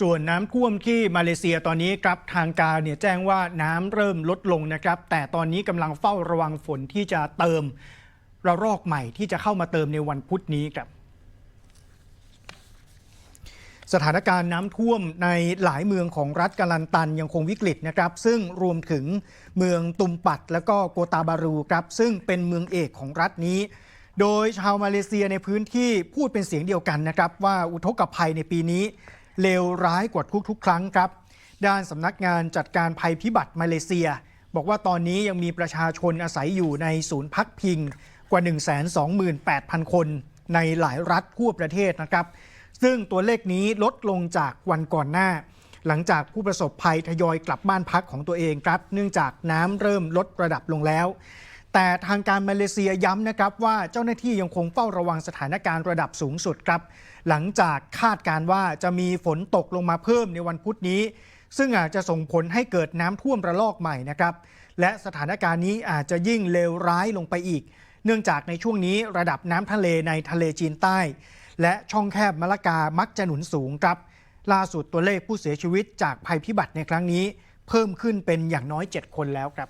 ส่วนน้ำท่วมที่มาเลเซียตอนนี้ครับทางการเนี่ยแจ้งว่าน้ำเริ่มลดลงนะครับ แต่ตอนนี้กำลังเฝ้าระวังฝนที่จะเติมระลอกใหม่ที่จะเข้ามาเติมในวันพุธนี้ครับสถานการณ์น้ำท่วมในหลายเมืองของรัฐกาลันตันยังคงวิกฤตนะครับ ซึ่งรวมถึงเมืองตุมปัดและก็โกตาบารูครับ ซึ่งเป็นเมืองเอกของรัฐนี้ โดยชาวมาเลเซียในพื้นที่พูดเป็นเสียงเดียวกันนะครับ ว่าอุทกภัยในปีนี้ เลวร้ายกว่าทุกๆ ครั้งครับ ด้านสำนักงานจัดการภัยพิบัติมาเลเซีย บอกว่าตอนนี้ยังมีประชาชนอาศัยอยู่ในศูนย์พักพิงกว่า 128,000 คนในหลายรัฐทั่วประเทศนะครับ ซึ่งตัวเลขนี้ลดลงจากวันก่อนหน้า หลังจากผู้ประสบภัยทยอยกลับบ้านพักของตัวเองครับ เนื่องจากน้ำเริ่มลดระดับลงแล้ว แต่ทางการมาเลเซียย้ำนะครับว่าเจ้าหน้าที่ยังคงเฝ้าระวังสถานการณ์ระดับสูงสุดครับ หลังจากคาดการว่าจะมีฝนตกลงมาเพิ่มในวันพุธนี้ ซึ่งอาจจะส่งผลให้เกิดน้ำท่วมระลอกใหม่นะครับ และสถานการณ์นี้อาจจะยิ่งเลวร้ายลงไปอีก เนื่องจากในช่วงนี้ระดับน้ำทะเลในทะเลจีนใต้ และช่องแคบมะละกามักจะหนุนสูงครับ ล่าสุดตัวเลขผู้เสียชีวิตจากภัยพิบัติในครั้งนี้ เพิ่มขึ้นเป็นอย่างน้อย 7 คนแล้วครับ